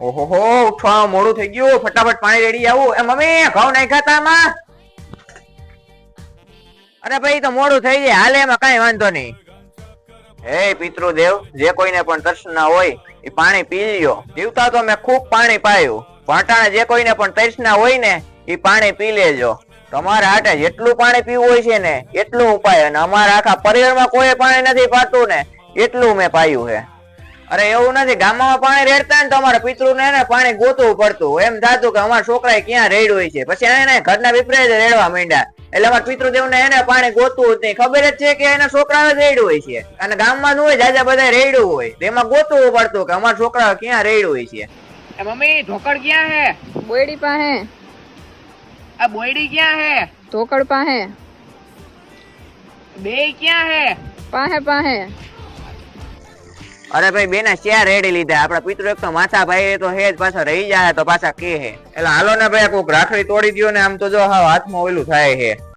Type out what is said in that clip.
ઓહો ઉઠવા મોડું થઈ ગયું. ફટાફટ પાણી રેડી આવું. એ મમ્મી, ઘઉં નહીં ખાતા માં અરે ભાઈ તો મોડું થઈ જાય. હાલે, એમાં કઈ વાંધો નહીં. હે, પિતૃદેવ, જે કોઈને પણ તરસ હોય, એ પાણી પી લ્યો. જીવતા તો મેં ખૂબ પાણી પાયું. ભાટાણે જે કોઈને પણ તરસ હોય ને, એ પાણી પી લેજો. તમારા હાટે જેટલું પાણી પીવું હોય છે ને, એટલું ઉપાય અને અમારા આખા પરિવારમાં કોઈ પાણી નથી પાતું ને, એટલું મેં પાયું છે. અરે એવું નથી ગામમાં પાણી રેડતા ને તો અમારા પિતૃ ને એને પાણી ગોતવું પડતું. એમ થતું કે અમારા છોકરા ક્યાં રેડ્યું હોય છે. પછી એને ઘરના વિપરીત રેડવા માંડ્યા. એટલે અમારા પિતૃદેવ ને એને પાણી ગોતવું જ નહીં. ખબર જ છે કે એના છોકરા જ રેડ્યું હોય છે. અને ગામમાં હોય જાજા બધા રેડ્યું હોય. એમાં ગોતવું પડતું કે અમારા છોકરા ક્યાં રેડ્યું હોય છે. મમ્મી ઢોકળ ક્યાં હે? બોયડી પાસે. આ બોયડી ક્યાં હે? ઢોકળ પાસે. બે ક્યાં હે? પાસે પાસે. અરે ભાઈ, બેના ચાર રેડી લીધા. આપડા પિતૃ એક તો માથા ભાઈ તો હેજ પાછા રહી જાય, તો પાછા કે હે? એટલે હાલો ને ભાઈ કોક રાખડી તોડી દ્યો ને, આમ તો જો હાવ હાથમાં ઓલું થાય હે.